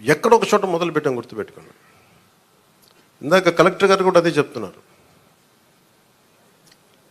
ఎక్కడ ఒక చోట మొదలు పెట్టాం గుర్తుపెట్టుకోండి. ఇందాక కలెక్టర్ గారు కూడా అదే చెప్తున్నారు.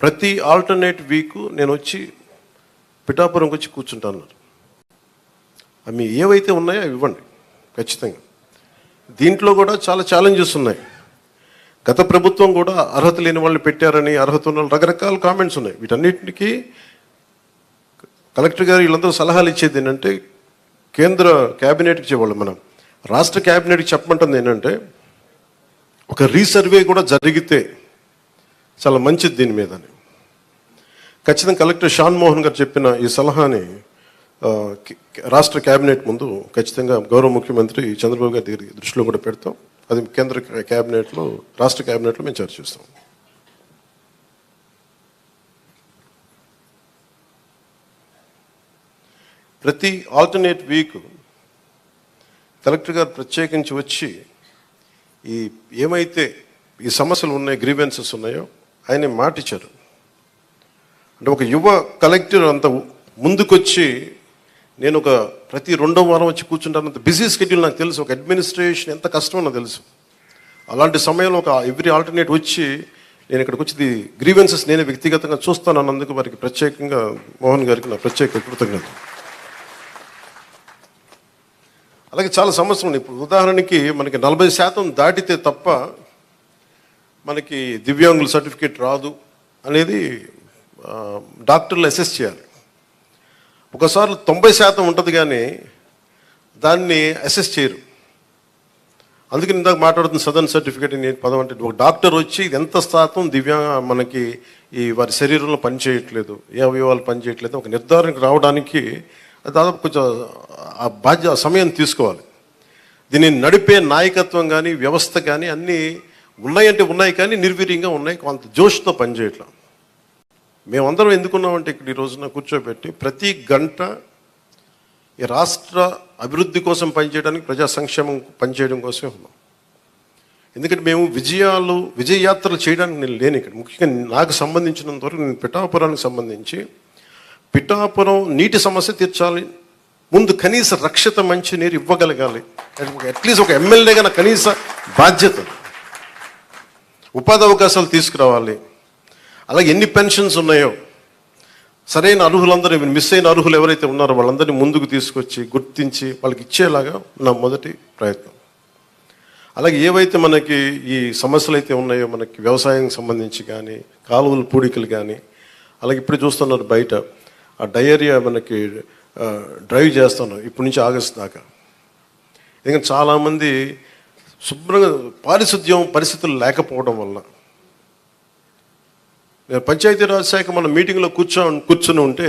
ప్రతి ఆల్టర్నేట్ వీక్ నేను వచ్చి పిఠాపురంకి వచ్చి కూర్చుంటాను అవి ఏవైతే ఉన్నాయో అవి ఇవ్వండి ఖచ్చితంగా. దీంట్లో కూడా చాలా ఛాలెంజెస్ ఉన్నాయి. గత ప్రభుత్వం కూడా అర్హత లేని వాళ్ళని పెట్టారని అర్హత ఉన్న వాళ్ళు రకరకాల కామెంట్స్ ఉన్నాయి. వీటన్నిటికీ కలెక్టర్ గారు వీళ్ళందరూ సలహాలు ఇచ్చేది ఏంటంటే కేంద్ర క్యాబినెట్కి చెప్పాలి మనం. రాష్ట్ర క్యాబినెట్కి చెప్పమంటుంది ఏంటంటే ఒక రీసర్వే కూడా జరిగితే చాలా మంచిది దీని మీద అని ఖచ్చితంగా కలెక్టర్ షాన్ మోహన్ గారు చెప్పిన ఈ సలహాని రాష్ట్ర కేబినెట్ ముందు ఖచ్చితంగా గౌరవ ముఖ్యమంత్రి చంద్రబాబు గారి దగ్గర దృష్టిలో కూడా పెడతాం. అది కేంద్ర కేబినెట్లో రాష్ట్ర కేబినెట్లో మేము చర్చిస్తాం ప్రతి ఆల్టర్నేట్ వీక్ కలెక్టర్ గారు ప్రత్యేకించి వచ్చి ఈ ఏమైతే ఈ సమస్యలు ఉన్నాయి గ్రీవెన్సెస్ ఉన్నాయో ఆయన మాటిచ్చారు. అంటే ఒక యువ కలెక్టర్ అంత ముందుకొచ్చి నేను ఒక ప్రతి రెండో వారం వచ్చి కూర్చుంటానంత బిజీ స్కెడ్యూల్ నాకు తెలుసు ఒక అడ్మినిస్ట్రేషన్ ఎంత కష్టమో నాకు తెలుసు. అలాంటి సమయంలో ఒక ఎవ్రీ ఆల్టర్నేట్ వచ్చి నేను ఇక్కడికి వచ్చి గ్రీవెన్సెస్ నేనే వ్యక్తిగతంగా చూస్తాను అన్నందుకు వారికి ప్రత్యేకంగా మోహన్ గారికి నా ప్రత్యేక కృతజ్ఞత అలాగే చాలా సమస్యలు ఉన్నాయి ఇప్పుడు ఉదాహరణకి మనకి నలభై శాతం దాటితే తప్ప మనకి దివ్యాంగుల సర్టిఫికేట్ రాదు అనేది డాక్టర్లు అసెస్ చేయాలి. ఒకసారి తొంభై శాతం ఉంటుంది కానీ దాన్ని అసెస్ చేయరు. అందుకని ఇందాక మాట్లాడుతున్న సదన్ సర్టిఫికేట్ నేను పదం అంటే ఒక డాక్టర్ వచ్చి ఇది ఎంత శాతం దివ్యాంగ మనకి ఈ వారి శరీరంలో పనిచేయట్లేదు ఏ అవయవాలు పనిచేయట్లేదు ఒక నిర్ధారణకు రావడానికి దాదాపు కొంచెం ఆ బాధ్య సమయం తీసుకోవాలి. దీన్ని నడిపే నాయకత్వం కానీ వ్యవస్థ కానీ అన్నీ ఉన్నాయంటే ఉన్నాయి కానీ నిర్వీర్యంగా ఉన్నాయి. కొంత జోష్తో పనిచేయట్లా. మేమందరం ఎందుకున్నామంటే ఇక్కడ ఈ రోజున కూర్చోబెట్టి ప్రతి గంట ఈ రాష్ట్ర అభివృద్ధి కోసం పనిచేయడానికి ప్రజా సంక్షేమం పనిచేయడం కోసమే ఉన్నాం. ఎందుకంటే మేము విజయాలు విజయయాత్రలు చేయడానికి నేను లేను ఇక్కడ. ముఖ్యంగా నాకు సంబంధించినంత వరకు నేను పిఠాపురానికి సంబంధించి పిఠాపురం నీటి సమస్య తీర్చాలి. ముందు కనీస రక్షిత మంచి నీరు ఇవ్వగలగాలి. అట్లీస్ట్ ఒక ఎమ్మెల్యేగా నా కనీస బాధ్యత. ఉపాధి అవకాశాలు తీసుకురావాలి. అలాగే ఎన్ని పెన్షన్స్ ఉన్నాయో. సరైన అర్హులందరూ మిస్ అయిన అర్హులు ఎవరైతే ఉన్నారో వాళ్ళందరినీ ముందుకు తీసుకొచ్చి గుర్తించి వాళ్ళకి ఇచ్చేలాగా నా మొదటి ప్రయత్నం. అలాగే ఏవైతే మనకి ఈ సమస్యలు అయితే ఉన్నాయో మనకి వ్యవసాయం సంబంధించి కానీ కాలువల పూడికలు కానీ అలాగే ఇప్పుడు చూస్తున్నారు బయట. ఆ డయేరియా మనకి డ్రైవ్ చేస్తున్నాం ఇప్పటి నుంచి ఆగస్ట్ దాకా. ఎందుకంటే చాలామంది శుభ్రంగా పారిశుద్ధ్యం పరిస్థితులు లేకపోవడం వల్ల. నేను పంచాయతీరాజ్ శాఖ మన మీటింగ్లో కూర్చో కూర్చొని ఉంటే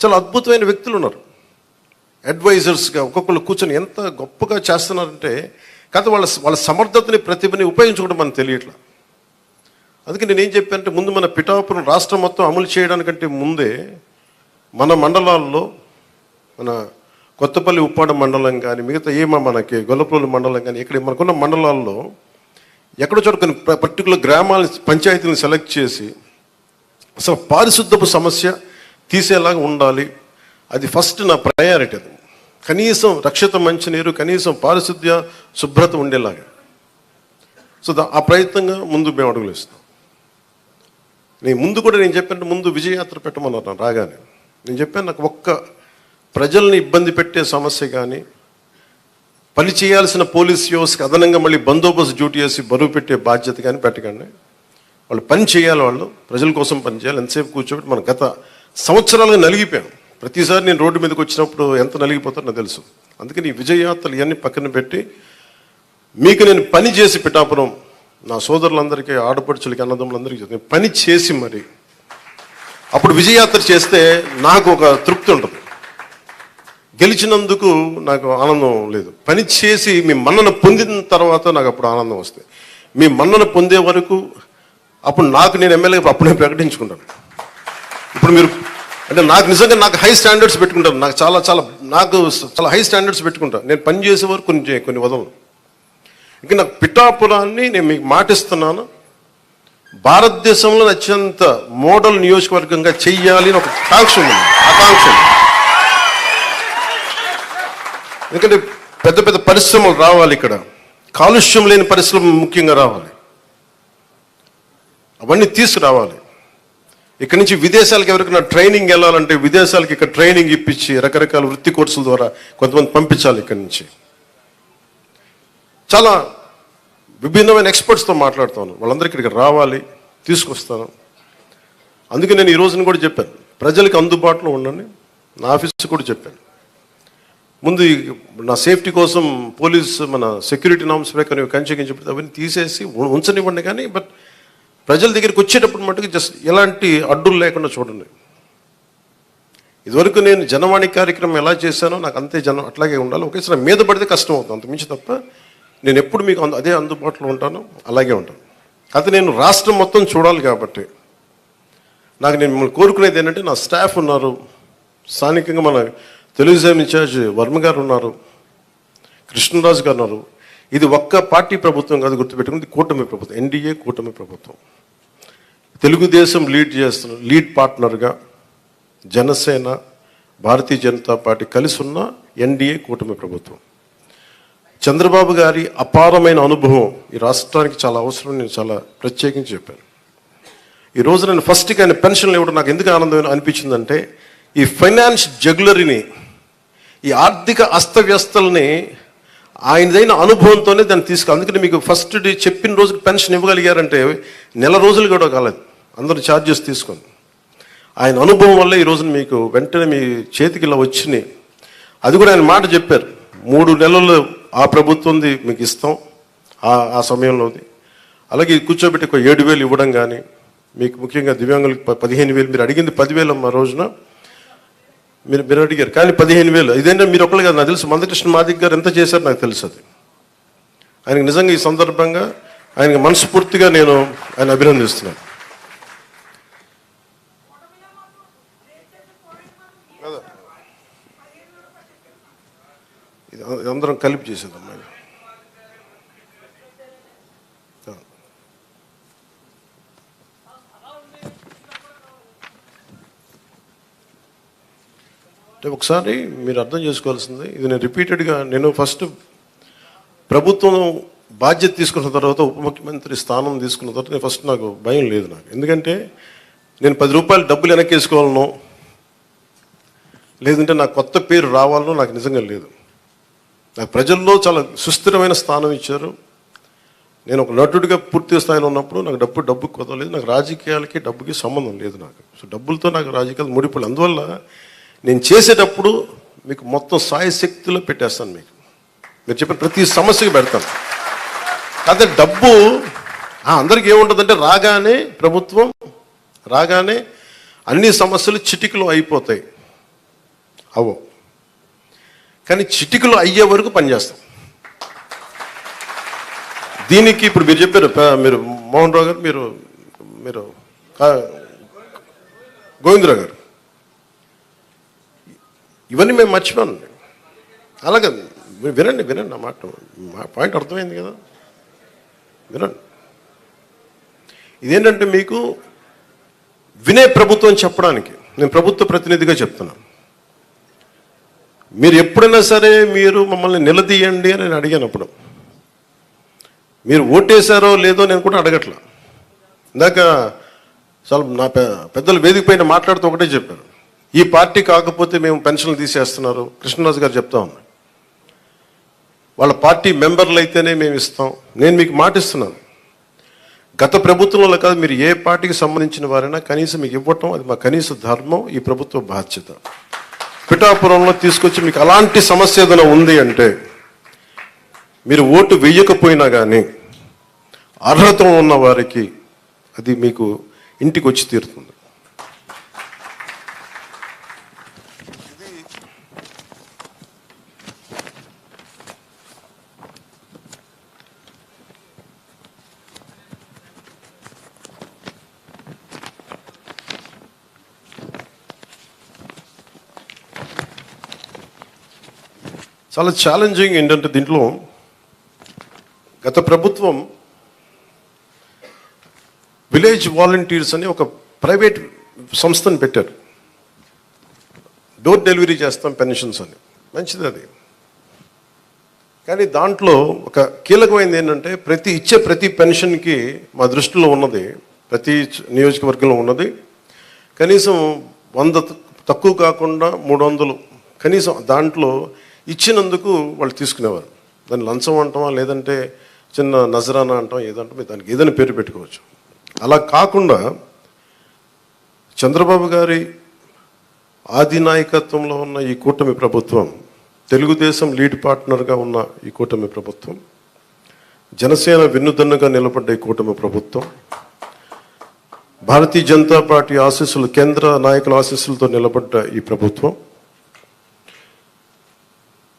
చాలా అద్భుతమైన వ్యక్తులు ఉన్నారు. అడ్వైజర్స్గా ఒక్కొక్కరు కూర్చొని ఎంత గొప్పగా చేస్తున్నారంటే కాదు వాళ్ళ వాళ్ళ సమర్థతని ప్రతిభని ఉపయోగించుకోవడం మనకు తెలియట్లా. అందుకే నేను ఏం చెప్పానంటే ముందు మన పిఠాపురం రాష్ట్రం మొత్తం అమలు చేయడానికంటే ముందే మన మండలాల్లో మన కొత్తపల్లి ఉప్పాడ మండలం కానీ మిగతా ఏమో మనకి గొల్లపల్లి మండలం కానీ ఇక్కడ మనకున్న మండలాల్లో ఎక్కడో చోట కొన్ని పర్టికులర్ గ్రామాల పంచాయతీలను సెలెక్ట్ చేసి అసలు పారిశుద్ధపు సమస్య తీసేలాగా ఉండాలి. అది ఫస్ట్ నా ప్రయారిటీ అది. కనీసం రక్షిత మంచినీరు కనీసం పారిశుద్ధ్య శుభ్రత ఉండేలాగా. సో దా- ఆ ప్రయత్నంగా ముందు మేము అడుగులు ఇస్తాం నేను ముందు కూడా నేను చెప్పాను ముందు విజయయాత్ర పెట్టమన్నాను రాగానే. నేను చెప్పాను నాకు ఒక్క ప్రజల్ని ఇబ్బంది పెట్టే సమస్య కానీ పని చేయాల్సిన పోలీస్ వ్యవస్థకి అదనంగా మళ్ళీ బందోబస్తు డ్యూటీ చేసి బరువు పెట్టే బాధ్యత కానీ పెట్టకండి. వాళ్ళు పని చేయాలి వాళ్ళు ప్రజల కోసం పని చేయాలి ఎంతసేపు కూర్చోబెట్టి మనం గత సంవత్సరాలుగా నలిగిపోయాం. ప్రతిసారి నేను రోడ్డు మీదకి వచ్చినప్పుడు ఎంత నలిగిపోతారో నాకు తెలుసు. అందుకని ఈ విజయయాత్రలు ఇవన్నీ పక్కన పెట్టి మీకు నేను పని చేసి పిఠాపురం నా సోదరులందరికీ ఆడపడుచులకి అన్నదమ్ములందరికీ చెప్తాను. పని చేసి మరి అప్పుడు విజయయాత్ర చేస్తే నాకు ఒక తృప్తి ఉంటుంది. గెలిచినందుకు నాకు ఆనందం లేదు. పని చేసి మీ మన్నన పొందిన తర్వాత నాకు అప్పుడు ఆనందం వస్తుంది. మీ మన్నన పొందే వరకు అప్పుడు నాకు నేను ఎమ్మెల్యే అప్పుడే ప్రకటించుకుంటాను. ఇప్పుడు మీరు అంటే నాకు నిజంగా నాకు హై స్టాండర్డ్స్ పెట్టుకుంటాను నాకు చాలా చాలా నాకు చాలా హై స్టాండర్డ్స్ పెట్టుకుంటాను నేను పని చేసే వరకు కొన్ని కొన్ని వదలను. ఇంకా నాకు పిఠాపురాన్ని నేను మీకు మాటిస్తున్నాను. భారతదేశంలో అత్యంత మోడల్ నియోజకవర్గంగా చెయ్యాలి అని ఒక కాంక్ష ఉంది. ఆకాంక్ష ఎందుకంటే పెద్ద పెద్ద పరిశ్రమలు రావాలి ఇక్కడ. కాలుష్యం లేని పరిశ్రమ ముఖ్యంగా రావాలి. అవన్నీ తీసుకురావాలి. ఇక్కడ నుంచి విదేశాలకు ఎవరికైనా ట్రైనింగ్ వెళ్ళాలంటే విదేశాలకు ఇక్కడ ట్రైనింగ్ ఇప్పించి రకరకాల వృత్తి కోర్సుల ద్వారా కొంతమంది పంపించాలి ఇక్కడి నుంచి. చాలా విభిన్నమైన ఎక్స్పర్ట్స్తో మాట్లాడుతాను. వాళ్ళందరికీ ఇక్కడికి రావాలి తీసుకొస్తాను. అందుకే నేను ఈ రోజున కూడా చెప్పాను. ప్రజలకు అందుబాటులో ఉండండి. నా ఆఫీస్ కూడా చెప్పాను. ముందు నా సేఫ్టీ కోసం పోలీస్ మన సెక్యూరిటీ నామ్స్ ప్రకారం కంచెకించి అవన్నీ తీసేసి ఉంచనివ్వండి కానీ బట్ ప్రజల దగ్గరికి వచ్చేటప్పుడు మటుకు జస్ట్ ఎలాంటి అడ్డులు లేకుండా చూడండి. ఇదివరకు నేను జనవాణి కార్యక్రమం ఎలా చేశానో నాకు అంతే జనం అట్లాగే ఉండాలి. ఒకేసారి మీద పడితే కష్టం అవుతుంది. అంత మించి తప్ప నేను ఎప్పుడు మీకు అదే అందుబాటులో ఉంటాను? అలాగే ఉంటాను. అయితే నేను రాష్ట్రం మొత్తం చూడాలి కాబట్టి. నాకు నేను మిమ్మల్ని కోరుకునేది ఏంటంటే నా స్టాఫ్ ఉన్నారు. స్థానికంగా మన తెలుగుదేశం ఇన్ఛార్జ్ వర్మ గారు ఉన్నారు. కృష్ణరాజు గారు ఉన్నారు. ఇది ఒక్క పార్టీ ప్రభుత్వం కాదు గుర్తుపెట్టుకుంది కూటమి ప్రభుత్వం. ఎన్డీఏ కూటమి ప్రభుత్వం. తెలుగుదేశం లీడ్ చేస్తున్న లీడ్ పార్ట్నర్గా జనసేన భారతీయ జనతా పార్టీ కలిసి ఉన్న ఎన్డీఏ కూటమి ప్రభుత్వం. చంద్రబాబు గారి అపారమైన అనుభవం ఈ రాష్ట్రానికి చాలా అవసరం నేను చాలా ప్రత్యేకించి చెప్పాను. ఈ నేను ఫస్ట్కి ఆయన పెన్షన్లు ఇవ్వడం నాకు ఎందుకు ఆనందం అనిపించిందంటే ఈ ఫైనాన్స్ జగ్లరీని ఈ ఆర్థిక అస్తవ్యస్తల్ని ఆయనదైన అనుభవంతోనే దాన్ని తీసుకు అందుకని మీకు ఫస్ట్ డే చెప్పిన రోజుకి పెన్షన్ ఇవ్వగలిగారంటే నెల రోజులు కూడా కాలేదు. అందరూ ఛార్జెస్ తీసుకొని. ఆయన అనుభవం వల్ల ఈ రోజున మీకు వెంటనే మీ చేతికి ఇలా వచ్చినాయి. అది కూడా ఆయన మాట చెప్పారు. మూడు నెలలు ఆ ప్రభుత్వంది మీకు ఇస్తాం. ఆ ఆ సమయంలోది. అలాగే కూర్చోబెట్టి ఒక ఏడు వేలు ఇవ్వడం కానీ మీకు ముఖ్యంగా దివ్యాంగులకు పదిహేను వేలు మీరు అడిగింది పదివేలు అమ్మ రోజున మీరు మీరు అడిగారు. కానీ పదిహేను వేలు ఇదేంటే మీరు ఒకళ్ళు కాదు నాకు తెలుసు. మందకృష్ణ మాదిక్ గారు ఎంత చేశారు నాకు తెలుసు అది. ఆయనకు నిజంగా ఈ సందర్భంగా ఆయనకి మనస్ఫూర్తిగా నేను ఆయన అభినందిస్తున్నాను కదా. ఇది అ- ఇది అందరం కలిపి చేసేదమ్మా మేము అంటే ఒకసారి మీరు అర్థం చేసుకోవాల్సింది ఇది నేను రిపీటెడ్గా నేను ఫస్ట్ ప్రభుత్వం బాధ్యత తీసుకున్న తర్వాత ఉప ముఖ్యమంత్రి స్థానం తీసుకున్న తర్వాత నేను ఫస్ట్ నాకు భయం లేదు నాకు. ఎందుకంటే నేను పది రూపాయలు డబ్బులు వెనక్కి వేసుకోవాలనో లేదంటే నాకు కొత్త పేరు రావాలనో నాకు నిజంగా లేదు. నాకు ప్రజల్లో చాలా సుస్థిరమైన స్థానం ఇచ్చారు. నేను ఒక నటుడిగా పూర్తి స్థాయిలో ఉన్నప్పుడు నాకు డబ్బు డబ్బు కుదరలేదు. నాకు రాజకీయాలకి డబ్బుకి సంబంధం లేదు నాకు. సో డబ్బులతో నాకు రాజకీయాలు ముడిపడి అందువల్ల నేను చేసేటప్పుడు మీకు మొత్తం సాయ శక్తిలో పెట్టేస్తాను మీకు. మీరు చెప్పిన ప్రతి సమస్యకి పెడతాను. కాకపోతే డబ్బు అందరికీ ఏముంటుందంటే రాగానే ప్రభుత్వం రాగానే అన్ని సమస్యలు చిటికలో అయిపోతాయి. అవో. కానీ చిటికలు అయ్యే వరకు పనిచేస్తాం దీనికి ఇప్పుడు మీరు చెప్పారు మీరు మోహన్ రావు గారు మీరు మీరు కా- గోవిందరావు గారు. ఇవన్నీ మేము మర్చిపోను. అలాగే వినండి వినండి నా మాట. మా పాయింట్ అర్థమైంది కదా? వినండి. ఇదేంటంటే మీకు వినే ప్రభుత్వం చెప్పడానికి నేను ప్రభుత్వ ప్రతినిధిగా చెప్తున్నాను. మీరు ఎప్పుడైనా సరే మీరు మమ్మల్ని నిలదీయండి అని నేను అడిగినప్పుడు మీరు ఓటేశారో లేదో నేను కూడా అడగట్లా. ఇందాక చాలా నా పెద్దలు వేదిక పైన మాట్లాడుతూ ఒకటే చెప్పారు. ఈ పార్టీ కాకపోతే మేము పెన్షన్లు తీసేస్తున్నారు. కృష్ణరాజు గారు చెప్తా ఉన్నా వాళ్ళ పార్టీ మెంబర్లు అయితేనే మేము ఇస్తాం. నేను మీకు మాటిస్తున్నాను గత ప్రభుత్వంలో కాదు మీరు ఏ పార్టీకి సంబంధించిన వారైనా కనీసం మీకు ఇవ్వటం అది మా కనీస ధర్మం ఈ ప్రభుత్వ బాధ్యత. పిఠాపురంలో తీసుకొచ్చి మీకు అలాంటి సమస్య ఏదైనా ఉంది అంటే మీరు ఓటు వేయకపోయినా కానీ అర్హత ఉన్న వారికి అది మీకు ఇంటికి వచ్చి తీరుతుంది. చాలా ఛాలెంజింగ్ ఏంటంటే దీంట్లో గత ప్రభుత్వం విలేజ్ వాలంటీర్స్ అని ఒక ప్రైవేట్ సంస్థను పెట్టారు. డోర్ డెలివరీ చేస్తాం పెన్షన్స్ అని. మంచిది అది. కానీ దాంట్లో ఒక కీలకమైనది ఏంటంటే ప్రతి ఇచ్చే ప్రతి పెన్షన్కి మా దృష్టిలో ఉన్నది ప్రతి నియోజకవర్గంలో ఉన్నది కనీసం వంద తక్కువ కాకుండా మూడు వందలు కనీసం దాంట్లో ఇచ్చినందుకు వాళ్ళు తీసుకునేవారు. దాన్ని లంచం అంటామా లేదంటే చిన్న నజరానా అంటాం ఏదంటాం మీరు దానికి ఏదైనా పేరు పెట్టుకోవచ్చు. అలా కాకుండా చంద్రబాబు గారి ఆదినాయకత్వంలో ఉన్న ఈ కూటమి ప్రభుత్వం తెలుగుదేశం లీడ్ పార్ట్నర్గా ఉన్న ఈ కూటమి ప్రభుత్వం జనసేన వెన్నుదన్నుగా నిలబడ్డ ఈ కూటమి ప్రభుత్వం భారతీయ జనతా పార్టీ ఆశీస్సులు కేంద్ర నాయకుల ఆశీస్సులతో నిలబడ్డ ఈ ప్రభుత్వం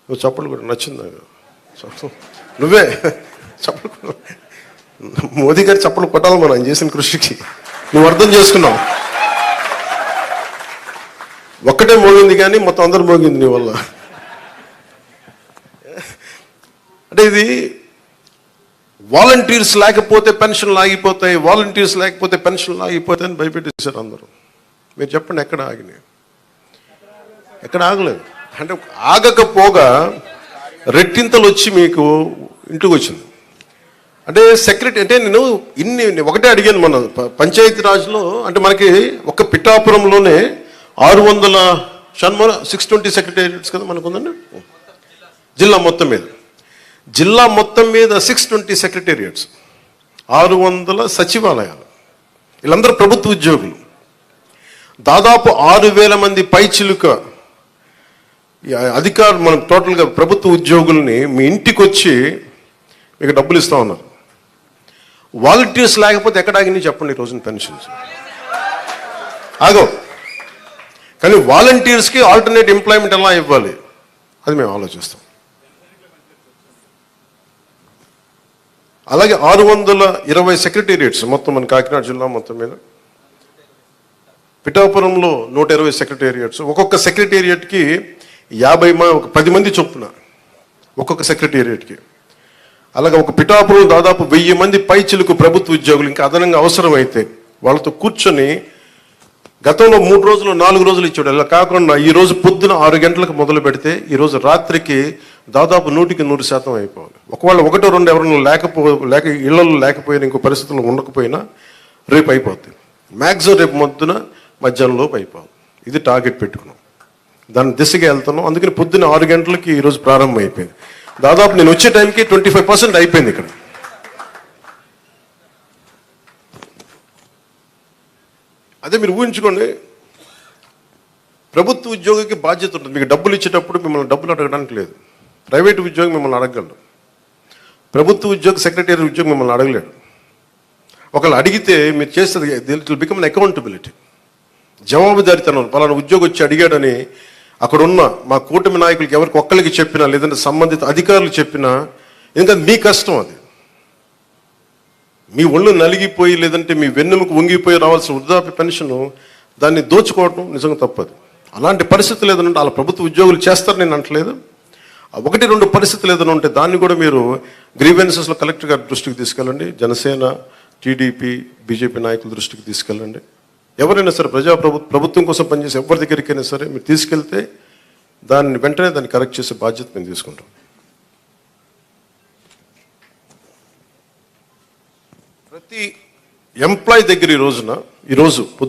నువ్వు చప్పట్లు కూడా నచ్చిందా? నువ్వే. చప్పట్లు మోదీ గారి చప్పట్లు కొట్టాలి మనం ఆయన చేసిన కృషికి. నువ్వు అర్థం చేసుకున్నావు. ఒక్కటే మోగింది కానీ మొత్తం అందరు మోగింది నీ వల్ల. అంటే ఇది వాలంటీర్స్ లేకపోతే పెన్షన్లు ఆగిపోతాయి వాలంటీర్స్ లేకపోతే పెన్షన్లు ఆగిపోతాయి అని భయపెట్టేశారు అందరూ. మీరు చెప్పండి ఎక్కడ ఆగినాయి? ఎక్కడ ఆగలేదు. అంటే ఆగకపోగా రెట్టింతలు వచ్చి మీకు ఇంటికి వచ్చింది అంటే సెక్రటరీ అంటే నేను ఇన్ని ఒకటే అడిగాను మన పంచాయతీ రాజ్లో అంటే మనకి ఒక పిఠాపురంలోనే ఆరు వందల షణ్మల సిక్స్ ట్వంటీ సెక్రటేరియట్స్ కదా మనకు ఉందండి జిల్లా మొత్తం మీద. జిల్లా మొత్తం మీద సిక్స్ ట్వంటీ సెక్రటేరియట్స్ ఆరు వందల సచివాలయాలు వీళ్ళందరూ ప్రభుత్వ ఉద్యోగులు. దాదాపు ఆరు వేల మంది పైచిలుక చిలుక అధికారులు మనం టోటల్గా ప్రభుత్వ ఉద్యోగుల్ని మీ ఇంటికి వచ్చి మీకు డబ్బులు ఇస్తా ఉన్నారు. వాలంటీర్స్ లేకపోతే ఎక్కడ చెప్పండి ఈ రోజున పెన్షన్స్? ఆగో. కానీ వాలంటీర్స్కి ఆల్టర్నేట్ ఎంప్లాయ్మెంట్ ఎలా ఇవ్వాలి? అది మేము ఆలోచిస్తాం. అలాగే ఆరు వందల ఇరవై సెక్రటేరియట్స్ మొత్తం మన కాకినాడ జిల్లా మొత్తం మీద. పిఠాపురంలో నూట ఇరవై సెక్రటేరియట్స్. ఒక్కొక్క సెక్రటేరియట్కి యాభై మా ఒక పది మంది చొప్పున ఒక్కొక్క సెక్రటేరియట్కి. అలాగే ఒక పిఠాపురం దాదాపు వెయ్యి మంది పైచిలకు ప్రభుత్వ ఉద్యోగులు ఇంకా అదనంగా అవసరమైతే వాళ్ళతో కూర్చొని గతంలో మూడు రోజులు నాలుగు రోజులు ఇచ్చాడు ఇలా కాకుండా ఈ రోజు పొద్దున ఆరు గంటలకు మొదలు పెడితే ఈరోజు రాత్రికి దాదాపు నూటికి నూరు శాతం అయిపోవాలి. ఒకవేళ ఒకటో రెండు ఎవరైనా లేకపో లేక ఇళ్ళలో లేకపోయినా ఇంకో పరిస్థితుల్లో ఉండకపోయినా రేపు అయిపోద్ది. మ్యాక్సిమం రేపు మొద్దున మధ్యాహ్నం లోపు అయిపోవాలి. ఇది టార్గెట్ పెట్టుకున్నాం. దాని దిశగా వెళ్తున్నాం. అందుకని పొద్దున్న ఆరు గంటలకి ఈరోజు ప్రారంభం అయిపోయింది దాదాపు నేను వచ్చే టైంకి ట్వంటీ ఫైవ్ పర్సెంట్ అయిపోయింది ఇక్కడ. అదే మీరు ఊహించుకోండి ప్రభుత్వ ఉద్యోగికి బాధ్యత ఉంటుంది. మీకు డబ్బులు ఇచ్చేటప్పుడు మిమ్మల్ని డబ్బులు అడగడానికి లేదు. ప్రైవేట్ ఉద్యోగి మిమ్మల్ని అడగలడు ప్రభుత్వ ఉద్యోగి సెక్రటరీ ఉద్యోగి మిమ్మల్ని అడగలేడు. ఒకళ్ళు అడిగితే మీరు చేస్తుంది దిల్ బికమ్ అకౌంటబిలిటీ. జవాబుదారితనం పలానా ఉద్యోగి వచ్చి అడిగాడని అక్కడ ఉన్న మా కూటమి నాయకులకి ఎవరికి ఒక్కరికి చెప్పినా లేదంటే సంబంధిత అధికారులు చెప్పినా ఎందుకంటే మీ కష్టం అది. మీ ఒళ్ళు నలిగిపోయి లేదంటే మీ వెన్నెముక వంగిపోయి రావాల్సిన వృద్ధాప్య పెన్షన్ దాన్ని దోచుకోవడం నిజంగా తప్పదు. అలాంటి పరిస్థితులు ఏదైనా ఉంటే వాళ్ళ ప్రభుత్వ ఉద్యోగులు చేస్తారు నేను అంటలేదు. ఒకటి రెండు పరిస్థితులు ఏదైనా ఉంటే దాన్ని కూడా మీరు గ్రీవెన్సెస్లో కలెక్టర్ గారి దృష్టికి తీసుకెళ్ళండి జనసేన టీడీపీ బీజేపీ నాయకుల దృష్టికి తీసుకెళ్ళండి. ఎవరైనా సరే ప్రజా ప్రభుత్వం కోసం పనిచేసే ఎవరి దగ్గరికైనా సరే మీరు తీసుకెళ్తే దాన్ని వెంటనే దాన్ని కరెక్ట్ చేసే బాధ్యత మేము తీసుకుంటాం. ప్రతి ఎంప్లాయ్ దగ్గర ఈ రోజున ఈరోజు